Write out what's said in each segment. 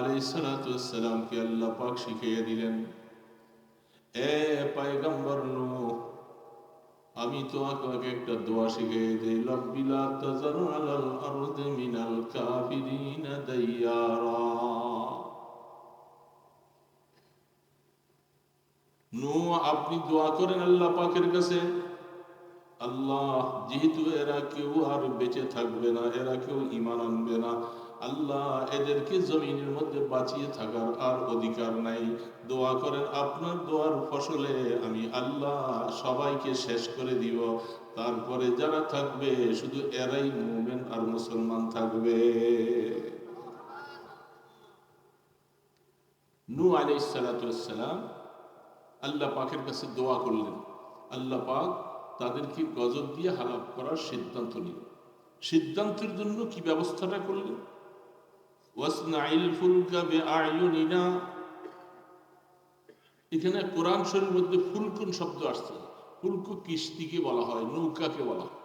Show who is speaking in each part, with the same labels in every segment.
Speaker 1: আলাইসালামকে আল্লাহ পাক শিখিয়ে দিলেন, এ একটা দোয়া শিখিয়ে দিই তাজার আলাল মিনাল দাইয়ারা। নূহ, আপনি দোয়া করেন আল্লাহ পাকের কাছে, আল্লাহ যেহেতু এরা কেউ আর বেঁচে থাকবে না, এরা কেউ ইমান আনবে না আল্লাহ এদেরকে জমিনের মধ্যে বাঁচিয়ে থাকার আর অধিকার নাই। দোয়া করেন, আপনার দোয়ার ফসলে আমি আল্লাহ সবাইকে শেষ করে দিব। তারপরে যারা থাকবে, শুধু এরাই মুমেন আর মুসলমান থাকবে। নু আলাইসালাম আল্লাহ পাকের কাছে দোয়া করলেন। আল্লাহ পাক তাদেরকে গজব দিয়ে হালাপ করার সিদ্ধান্ত নিল সিদ্ধান্তের জন্য কি ব্যবস্থাটা করলেন? এখানে কোরআন শরীর মধ্যে ফুলকুন শব্দ আসছে। ফুলকু কিস্তিকে বলা হয়, নৌকাকে বলা হয়।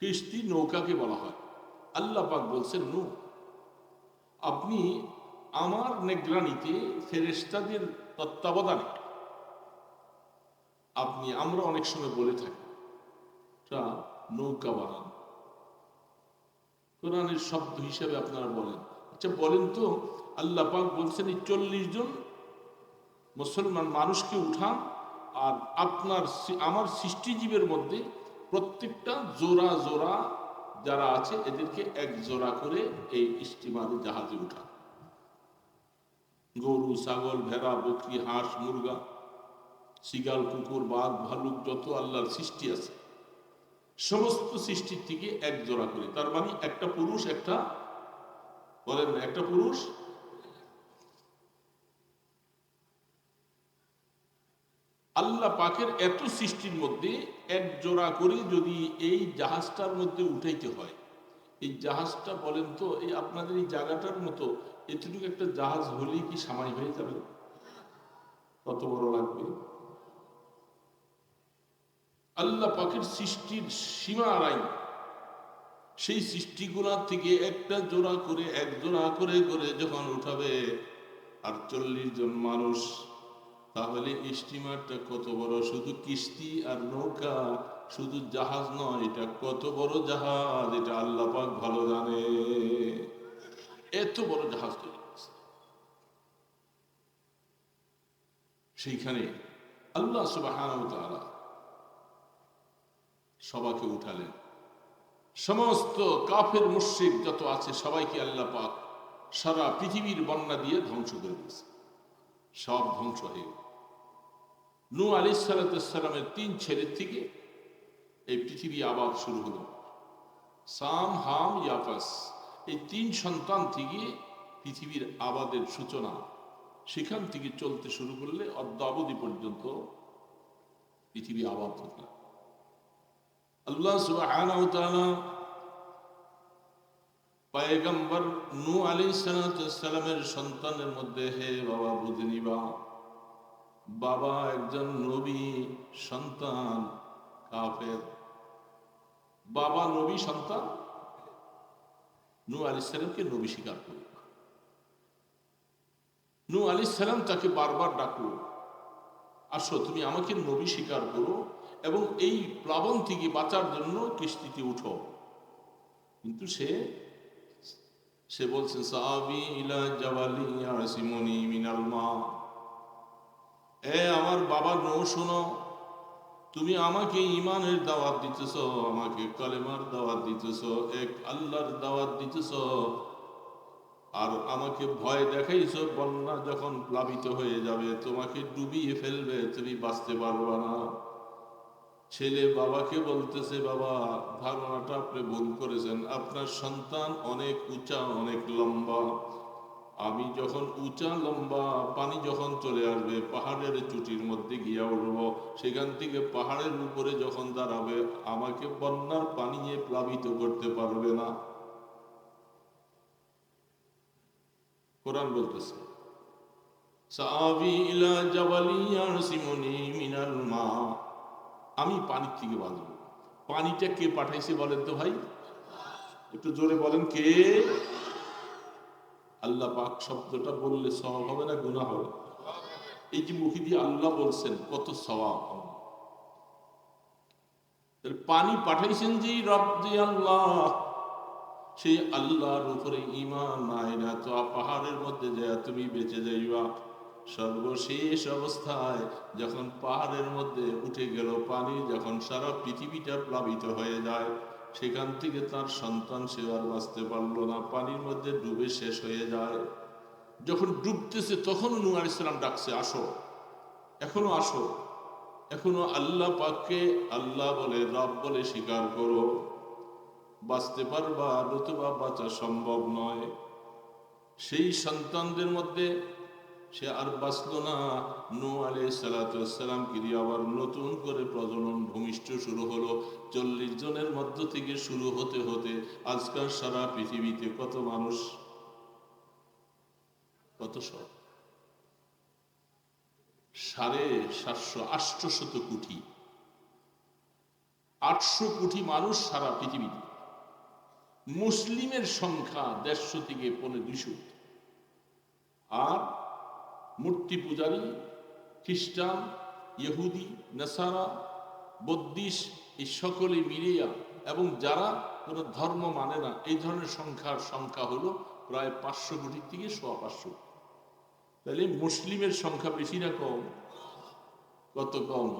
Speaker 1: কিস্তি নৌকাকে বলা হয়। আল্লাহ পাক বলছেন, নৌ। আপনি আমার নেগ্রানিতে ফেরেস্তাদের তত্ত্বাবধানে আপনি, আমরা অনেক সময় বলে থাকি নৌকা বানান। কোরআনের শব্দ হিসাবে আপনারা বলেন। আচ্ছা বলেন তো, আল্লাহ পাক বলছেন এই চল্লিশ জন মুসলমান মানুষকে উঠান আর আপনার আমার সৃষ্টিজীবের মধ্যে প্রত্যেকটা জোড়া জোড়া যারা আছে, এদেরকে এক জোড়া করে এই স্টিমারে জাহাজে উঠান। গরু, ছাগল, ভেড়া, বকরি, হাঁস, মুরগা শিগাল কুকুর, বাঘ, ভালুক, যত আল্লাহর সৃষ্টি আছে। সমস্ত সৃষ্টির থেকে এক জোড়া করে। তার মানে একটা পুরুষ, একটা বলেন না, একটা পুরুষ, আল্লাহ পাকের এত সৃষ্টির মধ্যে এক জোড়া করে যদি এই জাহাজটার মধ্যে উঠাইতে হয়, এই জাহাজটা বলেন তো, এই আপনাদের এই জায়গাটার মতো, এতটুকু একটা জাহাজ হলেই কি সামাই হয়ে যাবে? কত বড় লাগবে? আল্লাহ পাখির সৃষ্টির সীমা আড়াই সেই সৃষ্টিগুলা থেকে একটা জোড়া করে, এক জোড়া করে করে যখন উঠাবে আর চল্লিশ জন মানুষ, তাহলে স্টিমারটা কত বড়? শুধু কিস্তি আর নৌকা, শুধু জাহাজ নয়, এটা কত বড় জাহাজ? এটা আল্লাহ পাক ভালো জানে। এত বড় জাহাজ তৈরি সেইখানে আল্লাহ সুবাহ সবাকে উঠালেন। সমস্ত কাফের মুশ্রিক যত আছে, সবাইকে আল্লাহ পাক সারা পৃথিবীর বন্যা দিয়ে ধ্বংস করে দিয়েছে। সব ধ্বংস হয়ে নু আলি সালাতামের তিন ছেলের থেকে এই পৃথিবী আবাদ শুরু হলো। সাম, হাম, ইয়াফাস, এই তিন সন্তান থেকে পৃথিবীর আবাদের সূচনা সেখান থেকে চলতে শুরু করলে অদ্যাবধি পর্যন্ত পৃথিবী আবাদ হতো আল্লাহ তাআলা পয়গম্বর নূহ সালামের সন্তানের মধ্যে, হে বাবা বুঝে বাবা একজন নবী সন্তান, কাফের। বাবা নবী সন্তান? নূহ আলাইহিস সালামকে নবী স্বীকার করল নু আলাইহিস সালাম তাকে বারবার ডাকলো আসো তুমি আমাকে নবী স্বীকার করো এবং এই প্লাবন থেকে বাঁচার জন্য কিস্তিতে উঠো। কিন্তু সে সে বলছে ইলা মিনাল মা। এ আমার বাবার নৌ শোনো, তুমি আমাকে ইমানের দাওয়াত দিতেছ, আমাকে কালেমার দাওয়াত দিতেছ, এক আল্লাহর দাওয়াত দিতেছ। আর আমাকে ভয় দেখাইছ, বন্যা যখন প্লাবিত হয়ে যাবে, তোমাকে ডুবিয়ে ফেলবে, তুমি বাঁচতে পারবা না। ছেলে বাবাকে বলতেছে, বাবা ধারণাটা আপনি ভুল করেছেন। আপনার সন্তান অনেক উঁচা, অনেক লম্বা। আমি যখন উঁচা, লম্বা, পানি যখন চলে আসবে, পাহাড়ের চুটির মধ্যে গিয়া উঠব। সেখান থেকে পাহাড়ের উপরে যখন দাঁড়াবে, আমাকে বন্যার পানি নিয়ে প্লাবিত করতে পারবে না। কোরআন বলতেছে সাবি ইলা জাবালিয়া সিমনি মিনাল মা। আমি পানির থেকে বাঁচব। পানিটা কে পাঠাইছে বলেন তো ভাই? একটু জোরে বলেন কে? আল্লাহ পাক শব্দটা বললে সওয়াব হবে না গুনাহ হবে? এই যে মুখি দিয়ে আল্লাহ বলছেন, কত স্বভাব পানি পাঠাইছেন যে রব যে আল্লাহ, সেই আল্লাহর উপরে ইমান নাই না, তো পাহাড়ের মধ্যে যায় তুমি বেঁচে যাইবা। সর্বশেষ অবস্থায় যখন পাহাড়ের মধ্যে উঠে গেল পানি, যখন সারা পৃথিবীটা প্লাবিত হয়ে যায়, সেখান থেকে তার সন্তান সে আর বাঁচতে পারল না। পানির মধ্যে ডুবে শেষ হয়ে যায়। যখন ডুবতেছে, তখনও নূহ আলাইহিস সালাম ডাকছে, আসো, এখনও আসো, এখনও আল্লাহ পাককে আল্লাহ বলে, রব বলে স্বীকার করো। বাঁচতে পারবা, নতুবা বাঁচা সম্ভব নয়। সেই সন্তানদের মধ্যে সে আর বাঁচল না। নু আলে সালাতামকে দিয়ে আবার নতুন করে প্রজনন ভূমিষ্ঠ শুরু হলো। চল্লিশ জনের মধ্য থেকে শুরু হতে হতে আজকাল সারা পৃথিবীতে কত মানুষ, কত সব সাড়ে সাতশো আটশোশত কোটি। আটশো কোটি মানুষ সারা পৃথিবীতে। মুসলিমের সংখ্যা দেড়শো থেকে পনেরো দুইশো। আর মূর্তি পূজারী, খ্রিস্টান, ইহুদি, নেসারা বদ্দিস এই সকলে মিলিয়া এবং যারা কোনো ধর্ম মানে না, এই ধরনের সংখ্যার সংখ্যা হলো প্রায় পাঁচশো কোটির থেকে সোয়া পাঁচশো। তাহলে মুসলিমের সংখ্যা বেশি না কম? কত কম?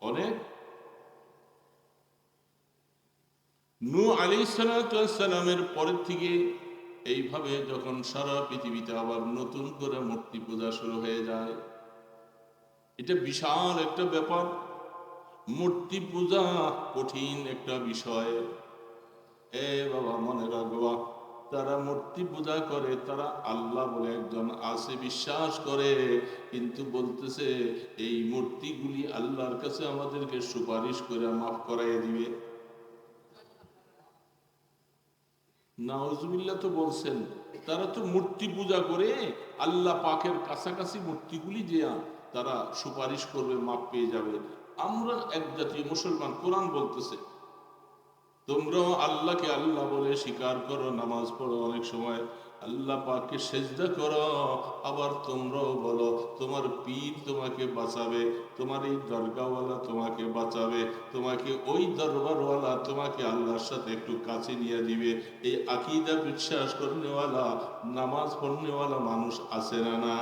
Speaker 1: অনেক? নু আলী সালামের পরের থেকে এইভাবে যখন সারা পৃথিবীতে আবার নতুন করে মূর্তি পূজা শুরু হয়ে যায়, এটা বিশাল একটা ব্যাপার। মূর্তি পূজা কঠিন একটা বিষয়। এ বাবা, মনে রাখবা, তারা মূর্তি পূজা করে, তারা আল্লাহ বলে একজন আছে, বিশ্বাস করে, কিন্তু বলতেছে, এই মূর্তিগুলি আল্লাহর কাছে আমাদেরকে সুপারিশ করে মাফ করাই দিবে। নাউজুবিল্লাহ তো বলছেন, তারা তো মূর্তি পূজা করে আল্লাহ পাকের কাছাকাছি মূর্তিগুলি যে তারা সুপারিশ করবে, মাপ পেয়ে যাবে। আমরা এক জাতীয় মুসলমান, কোরআন বলতেছে, তোমরাও আল্লাহকে আল্লাহ বলে স্বীকার করো, নামাজ পড়ো অনেক সময়। আল্লাহ পাককে সেজদা করো। আবার তোমরাও বলো, তোমার পীর তোমাকে বাঁচাবে, তোমার এই দরগাওয়ালা তোমাকে বাঁচাবে, তোমাকে ওই দরবারওয়ালা তোমাকে আল্লাহর সাথে একটু কাছে নিয়ে দিবে এই আকিদা বিশ্বাস করনেওয়ালা, নামাজ পড়নেওয়ালা মানুষ আছে না না?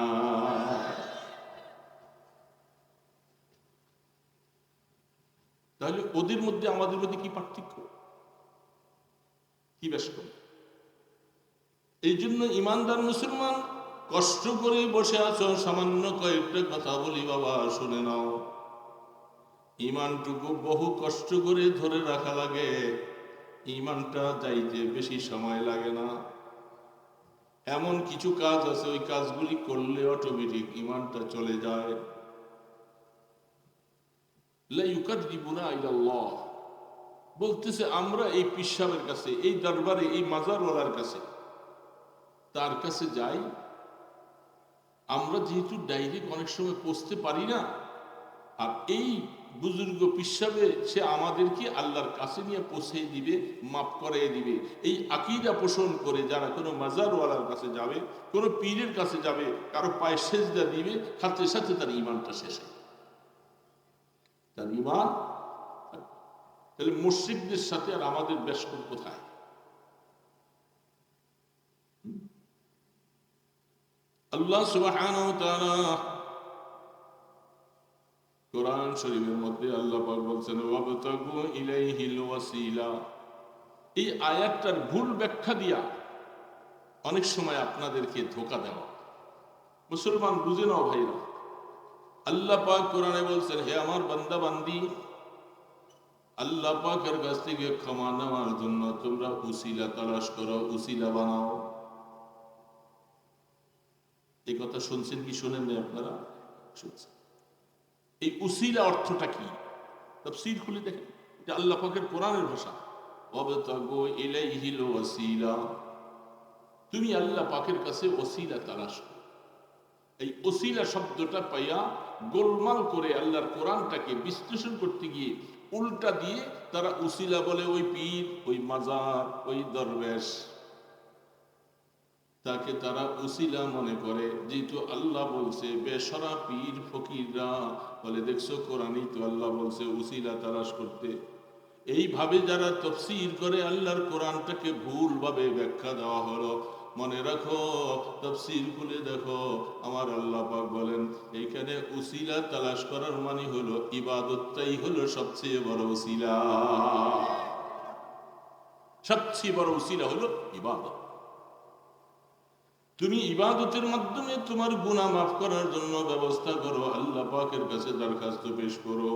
Speaker 1: তাহলে ওদের মধ্যে আমাদের মধ্যে কি পার্থক্য? কি বেশ করে এই জন্য ইমানদার মুসলমান কষ্ট করে বসে আছো, সামান্য কয়েকটা কথা বলি, বাবা, শুনে নাও। ইমানটুকু বহু কষ্ট করে ধরে রাখা লাগে, ইমানটা যাইতে বেশি সময় লাগে না। এমন কিছু কাজ আছে, ওই কাজগুলি করলে অটোমেটিক ইমানটা চলে যায়। বলতেছে, আমরা এই পিসাবের কাছে, এই দরবারে, এই মাজারওয়ালার কাছে তার কাছে যাই, আমরা যেহেতু ডাইরেক্ট অনেক সময় পৌঁছতে পারি না, আর এই বুজুর্গ পিসাবে সে আমাদেরকে আল্লাহর কাছে নিয়ে পৌঁছে দিবে, মাফ করাই দিবে। এই আকিদা পোষণ করে যারা কোনো মাজারওয়ালার কাছে যাবে, কোনো পীরের কাছে যাবে, কারও পায়ে সেজদা দিবে, সাথে সাথে তার ইমানটা শেষ হয়। তার ইমান তাহলে মুশ্রিকদের সাথে আর আমাদের বেশকর কোথায়? আল্লাহ তাআলা কোরআন শরীফের মধ্যে আল্লাহ পাক বলছেন, ওয়াবতাগু ইলাইহিল ওয়াসিলা এই আয়াতটার ভুল ব্যাখ্যা দিয়া অনেক সময় আপনাদেরকে ধোকা দেওয়া। মুসলমান, বুঝে নাও ভাইরা। আল্লাহ পাক কোরআনে বলছেন, হে আমার বান্দা বান্দি আল্লাহ পাকের কাছ থেকে ক্ষমা নেওয়ার জন্য তোমরা উসিলা তালাশ করো, উসিলা বানাও। এই কথা শুনছেন কি শোনেন না আপনারা? শুনছেন। এই উসিলা অর্থটা কি? তফসিল খুলে দেখেন। এটা আল্লাহ পাকের কোরআনের ভাষা। তুমি আল্লাহ পাকের কাছে ওসিলা তালাশ এই ওসিলা শব্দটা পাইয়া গোলমাল করে আল্লাহর কোরআনটাকে বিশ্লেষণ করতে গিয়ে উল্টা দিয়ে তারা উসিলা বলে, ওই পীর, ওই মাজার, ওই দরবেশ। তাকে তারা উসিলা মনে করে, যেহেতু আল্লাহ বলছে বেসরা পীর ফকিররা, বলে দেখছ কোরআনই তো আল্লাহ বলছে উসিলা তালাশ করতে। এইভাবে যারা তফসির করে, আল্লাহর কোরআনটাকে ভুলভাবে ব্যাখ্যা দেওয়া হলো। মনে রাখো, তফসির খুলে দেখো, আমার আল্লাহ পাক বলেন, এইখানে উসিলা তালাশ করার মানে হলো, ইবাদতটাই হলো সবচেয়ে বড় উসিলা। সবচেয়ে বড় উসিলা হলো ইবাদত। তুমি ইবাদতের মাধ্যমে তোমার গুনাহ মাফ করার জন্য ব্যবস্থা করো, আল্লাহ পাকের কাছে দরখাস্ত পেশ করো।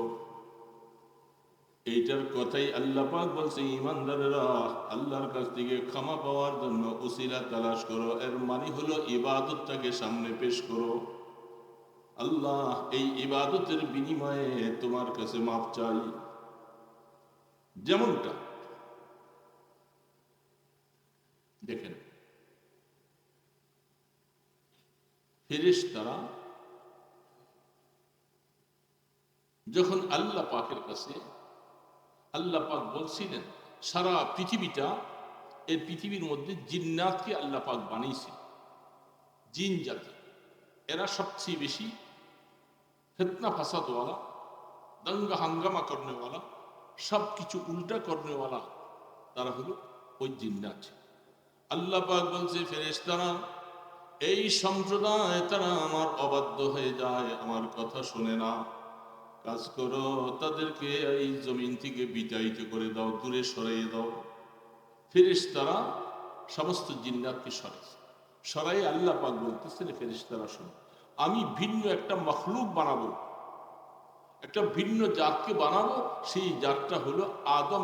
Speaker 1: এইটার কথাই আল্লাহ পাক বলছে ইমানদারেরা আল্লাহর কাছ থেকে ক্ষমা পাওয়ার জন্য উসিলা তালাশ করো। এর মানে হলো ইবাদতটাকে সামনে পেশ করো। আল্লাহ এই ইবাদতের বিনিময়ে তোমার কাছে মাপ চাই। যেমনটা, দেখেন ফেরেশ তারা যখন আল্লাহ পাকের কাছে, আল্লাহ পাক বলছিলেন, সারা পৃথিবীটা এই পৃথিবীর মধ্যে জিন্নাতকে আল্লাহ পাক বানিয়েছিল জিন জাতি। এরা সবচেয়ে বেশি ফেতনা ফাসাদওয়ালা, দঙ্গা হাঙ্গামা করনেওয়ালা সব কিছু উল্টা করনেওয়ালা তারা হলো ওই জিন্নাত। আল্লাহ পাক বলছে, ফেরেশতারা এই সম্প্রদায় তারা আমার অবাধ্য হয়ে যায়, আমার কথা শুনে না। কাজ করো, তাদেরকে এই জমিন থেকে বিতাড়িত করে দাও, দূরে সরাইয়ে দাও। ফেরিস তারা সমস্ত জিন্নাতকে সরাইছে সরাই আল্লাহ পাক বলতেছেন ফেরিস তারা শোনো, আমি ভিন্ন একটা মখলুক বানাবো। একটা ভিন্ন জাতকে বানাবো, সেই জাতটা হলো আদম